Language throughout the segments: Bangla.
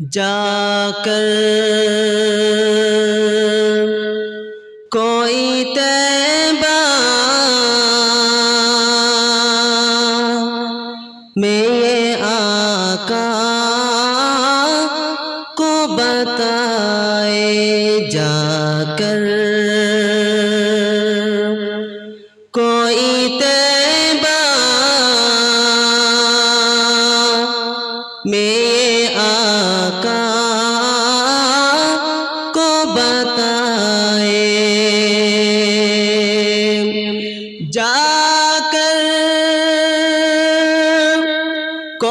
جا کر کوئی تیبہ میں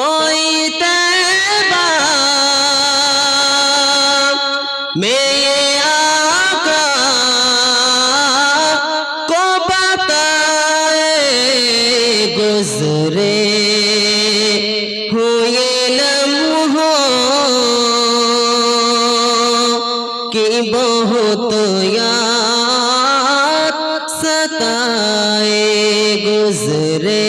कोई तैबा मेरे आका को बताए गुजरे हुए लम्हों की बहुत याद सताए गुजरे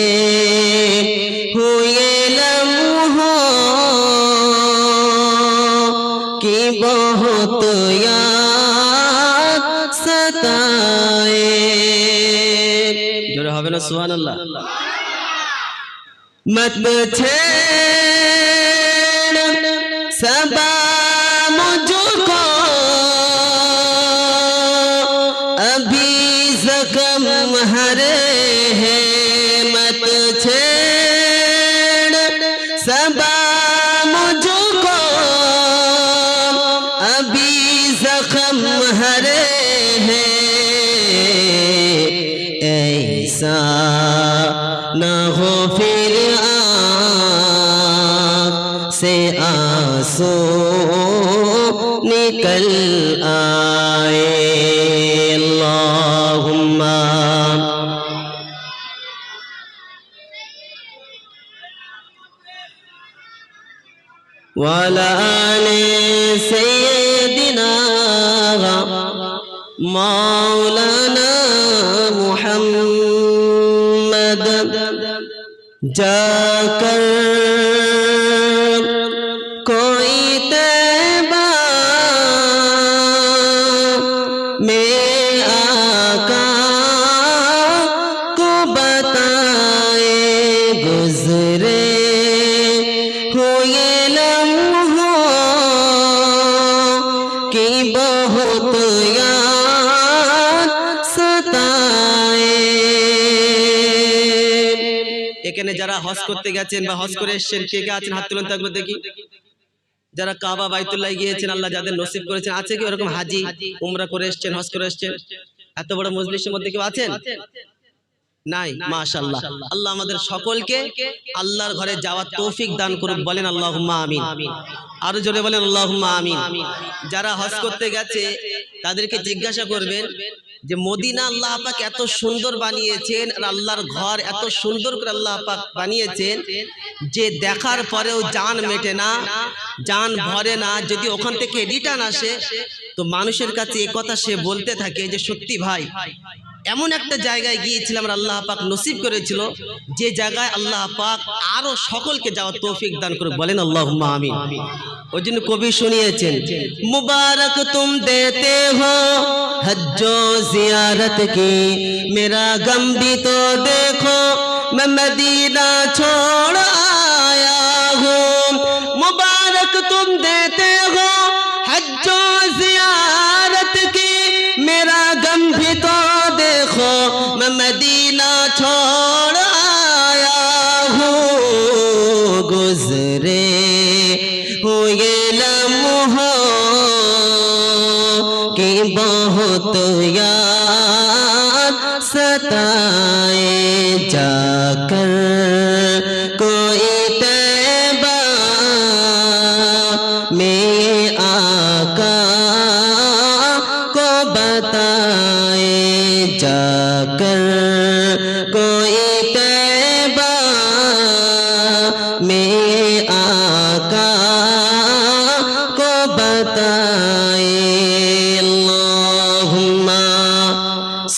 کی بہت یاد ستائے جو رہا نا سبحان اللہ مت چھیڑ سبا مجھ کو ابھی زخم ہرے ہیں ऐसा न हो फिर आँख से आंसू निकल आए अल्लाहुम्मा وعلى آل سيدنا مولانا محمد जाकर कोई এখানে যারা হজ করতে গেছেন বা হজ করে এসেছেন কে কে আছেন হাত তুলেন থাকবে দেখি। যারা কাবা বাইতুল্লাহ গিয়েছেন আল্লাহ যাদের নসিব করেছেন আছে কি ওরকম হাজি উমরা করে এসেছেন হজ করে এসেছেন এত বড় মজলিসের মধ্যে কেউ আছেন? নাই মাশাআল্লাহ। আল্লাহ আমাদের সকলকে আল্লাহর ঘরে যাওয়ার তৌফিক দান করুক বলেন আল্লাহুম্মা আমিন। আরও জোরে বলেন আল্লাহুম্মা আমিন। যারা হজ করতে গেছে তাদেরকে জিজ্ঞাসা করবেন যে মদিনা আল্লাহ পাক এত সুন্দর বানিয়েছেন আর আল্লাহর ঘর এত সুন্দর করে আল্লাহ পাক বানিয়েছেন যে দেখার পরেও যান মেটে না যান ভরে না যদি ওখান থেকে রিটার্ন আসে তো মানুষের কাছে এ কথা সে বলতে থাকে যে সত্যি ভাই। এমন একটা জায়গায় গিয়েছিলাম আল্লাহ পাক নসিব করেছিল যে জায়গায় আল্লাহ পাক আরও সকলকে যাওয়ার তৌফিক দান করে বলেন আল্লাহ আমি ওই জন্য কবি শুনিয়েছেন, মুবারক তুম দেতে হো, হজ্জো জিয়ারত কি, মেরা গম ভি তো দেখো মদিনা ছো मदीना छोड़ आया हूँ गुजरे हुए लम्हों की बहुत याद सताए जाकर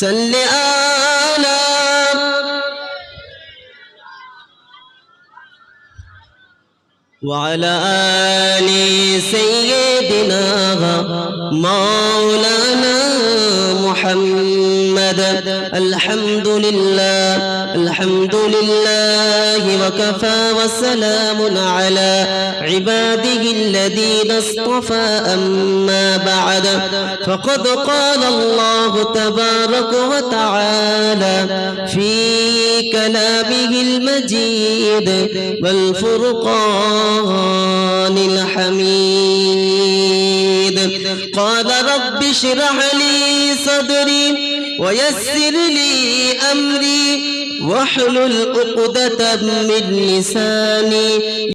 صل على وعلى آل سيدنا مولانا محمد. الحمد لله الحمد لله وكفى وسلام على عباده الذين اصطفى. أما بعد فقد قال الله تبارك وتعالى في كلامه المجيد والفرقان الحميد. قال رب اشرح لي صدري ويسر لي أمري. واحلل عقدة من لساني